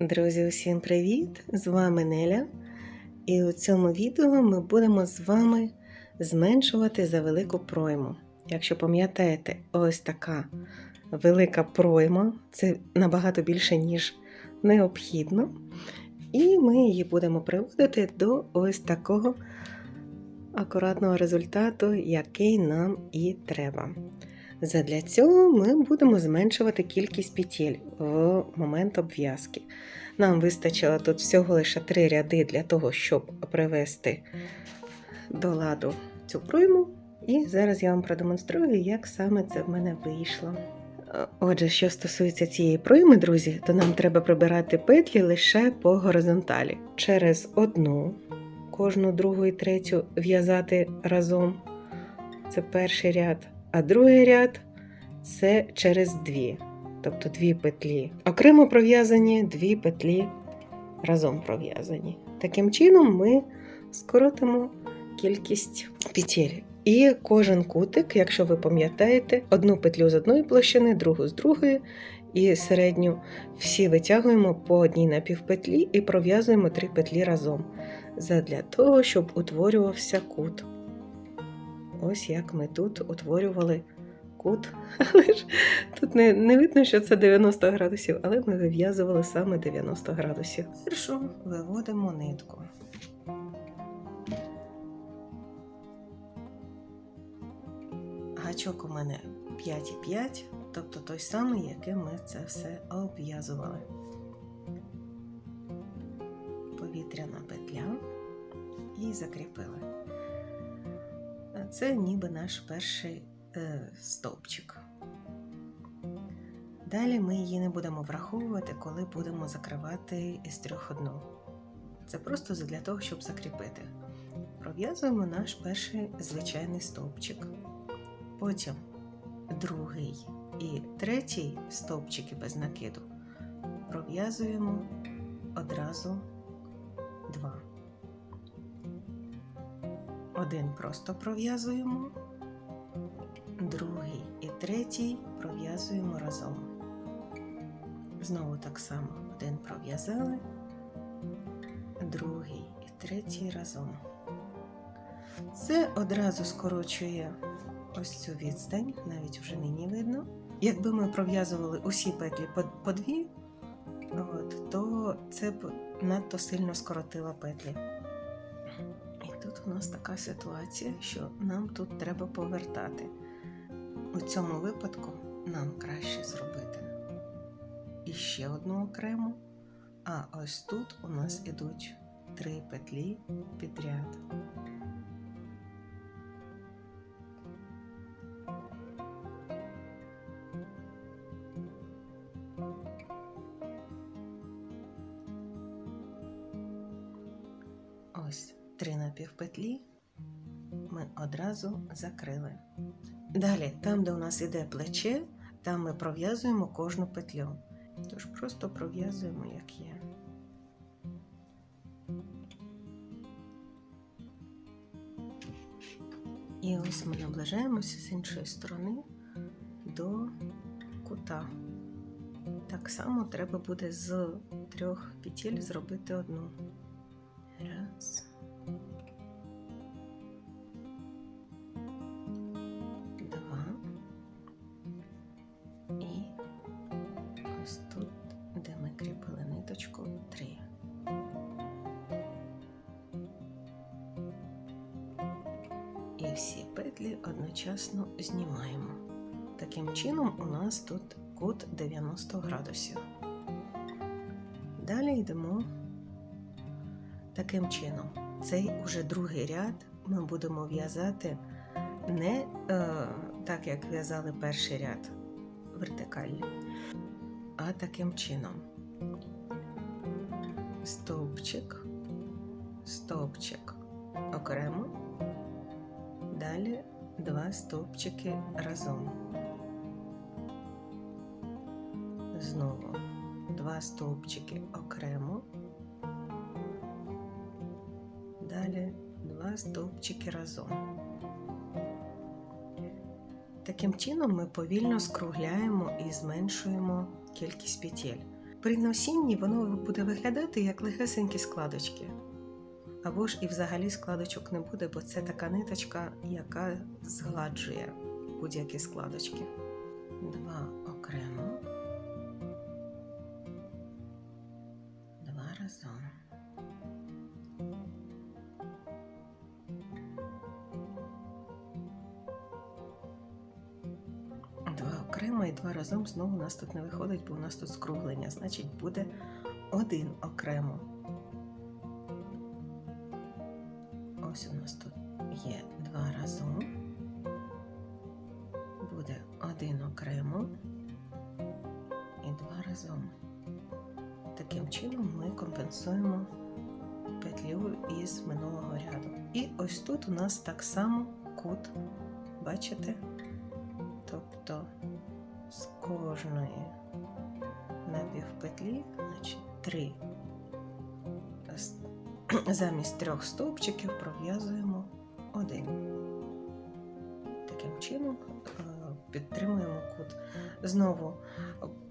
Друзі, усім привіт! З вами Неля. І у цьому відео ми будемо з вами зменшувати за велику пройму. Якщо пам'ятаєте, ось така велика пройма це набагато більше, ніж необхідно. І ми її будемо приводити до ось такого акуратного результату, який нам і треба. Задля цього ми будемо зменшувати кількість петель в момент обв'язки. Нам вистачило тут всього лише три ряди для того, щоб привести до ладу цю пройму. І зараз я вам продемонструю, як саме це в мене вийшло. Отже, що стосується цієї пройми, друзі, то нам треба прибирати петлі лише по горизонталі. Через одну, кожну другу і третю в'язати разом. Це перший ряд. А другий ряд це через дві, тобто дві петлі. Окремо пров'язані дві петлі разом пров'язані. Таким чином ми скоротимо кількість петель. І кожен кутик, якщо ви пам'ятаєте, одну петлю з одної площини, другу з другої, і середню всі витягуємо по одній напівпетлі і пров'язуємо три петлі разом. Задля того, щоб утворювався кут. Ось як ми тут утворювали кут. Але ж тут не, не видно, що це 90 градусів, але ми вив'язували саме 90 градусів. Першу виводимо нитку. Гачок у мене 5,5, тобто той самий, яким ми це все обв'язували. Повітряна петля і закріпили. Це ніби наш перший е, стовпчик. Далі ми її не будемо враховувати, коли будемо закривати із трьох одну. Це просто для того, щоб закріпити. Пров'язуємо наш перший звичайний стовпчик. Потім другий і третій стовпчики без накиду пров'язуємо одразу два. Один просто пров'язуємо, другий і третій пров'язуємо разом. Знову так само один пров'язали, другий і третій разом. Це одразу скорочує ось цю відстань, навіть вже нині видно. Якби ми пров'язували усі петлі по, дві, от, то це б надто сильно скоротило петлі. І у нас така ситуація, що нам тут треба повертати. У цьому випадку нам краще зробити іще одну окрему, а ось тут у нас ідуть три петлі підряд. Ось три напівпетлі ми одразу закрили. Далі, там, де у нас іде плече, там ми пров'язуємо кожну петлю. Тож просто пров'язуємо, як є. І ось ми наближаємося з іншої сторони до кута. Так само треба буде з трьох петель зробити одну. Раз. Всі петлі одночасно знімаємо. Таким чином у нас тут кут 90 градусів. Далі йдемо Таким чином, цей уже другий ряд ми будемо в'язати не е, так, як в'язали перший ряд вертикальний, а таким чином. Стовпчик, стовпчик окремо, далі два стовпчики разом. Знову два стовпчики окремо. Далі два стовпчики разом. Таким чином ми повільно скругляємо і зменшуємо кількість петель. При носінні воно буде виглядати як легесенькі складочки. Або ж і взагалі складочок не буде, бо це така ниточка, яка згладжує будь-які складочки. Два окремо. Два разом. Два окремо і два разом знову у нас тут не виходить, бо у нас тут скруглення. Значить, буде один окремо. Ось у нас тут є два разом. Буде один окремо і два разом. Таким чином ми компенсуємо петлю із минулого ряду. І ось тут у нас так само кут, бачите? Тобто з кожної напівпетлі, значить, три замість трьох стовпчиків пров'язуємо один. Таким чином е, підтримуємо кут. Знову,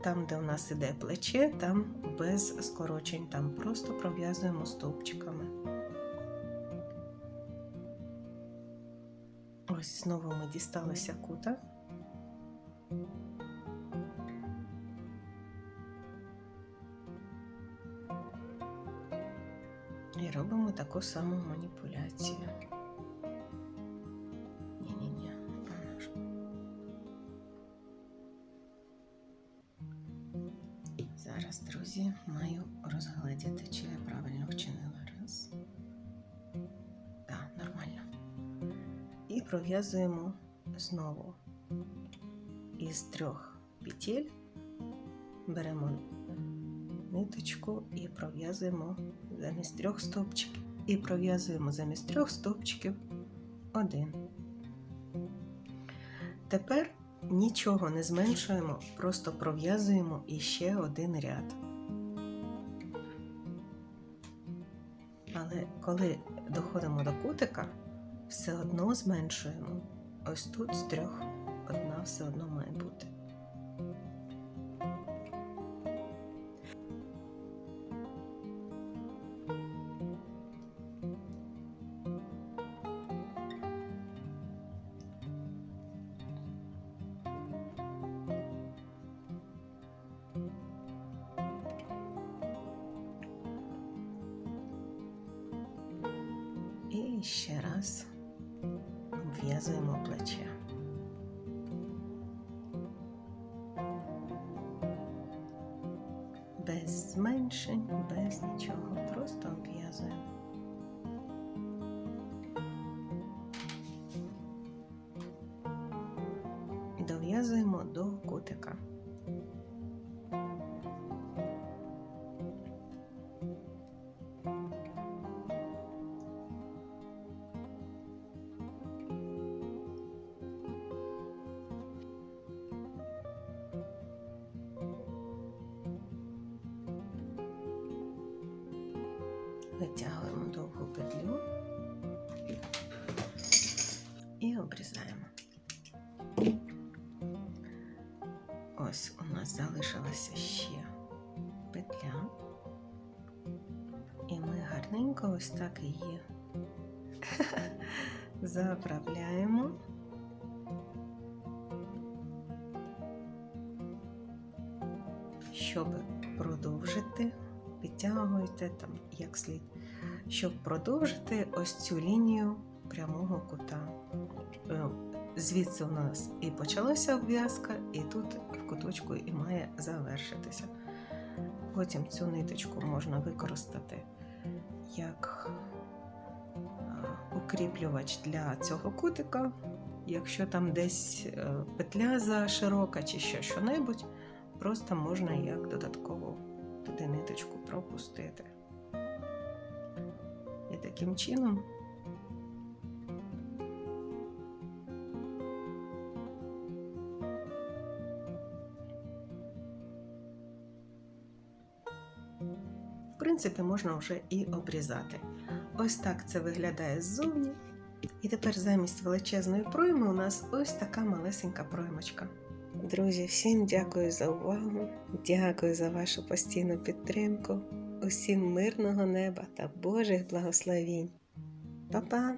там, де у нас іде плече, там без скорочень, там просто пров'язуємо стовпчиками. Ось знову ми дісталися кута. Таку саму маніпуляцію. Зараз, друзі, маю розгледіти, чи я правильно вчинила. Раз. Так, нормально. І пров'язуємо знову із трьох петель беремо ниточку і пров'язуємо замість трьох стовпчиків. І пров'язуємо замість трьох стовпчиків один. Тепер нічого не зменшуємо, просто пров'язуємо іще один ряд. Але коли доходимо до кутика, все одно зменшуємо. Ось тут з трьох одна все одно має бути. Ще раз обв'язуємо плече. Без зменшень, без нічого, просто обв'язуємо. Дов'язуємо до кутика. Витягуємо довгу петлю і обрізаємо. Ось у нас залишилася ще петля, і ми гарненько ось так її заправляємо. Щоб продовжити підтягуйте там як слід, щоб продовжити ось цю лінію прямого кута. Е, Звідси у нас і почалася обв'язка, і тут в куточку і має завершитися. Потім цю ниточку можна використати як укріплювач для цього кутика. Якщо там десь е, петля за широка чи ще що-небудь, просто можна як додатково туди ниточку пропустити. І таким чином в принципі можна вже і обрізати. Ось так це виглядає ззовні. І тепер замість величезної пройми у нас ось така малесенька проймочка. Друзі, всім дякую за увагу, дякую за вашу постійну підтримку. Усім мирного неба та Божих благословінь. Па-па!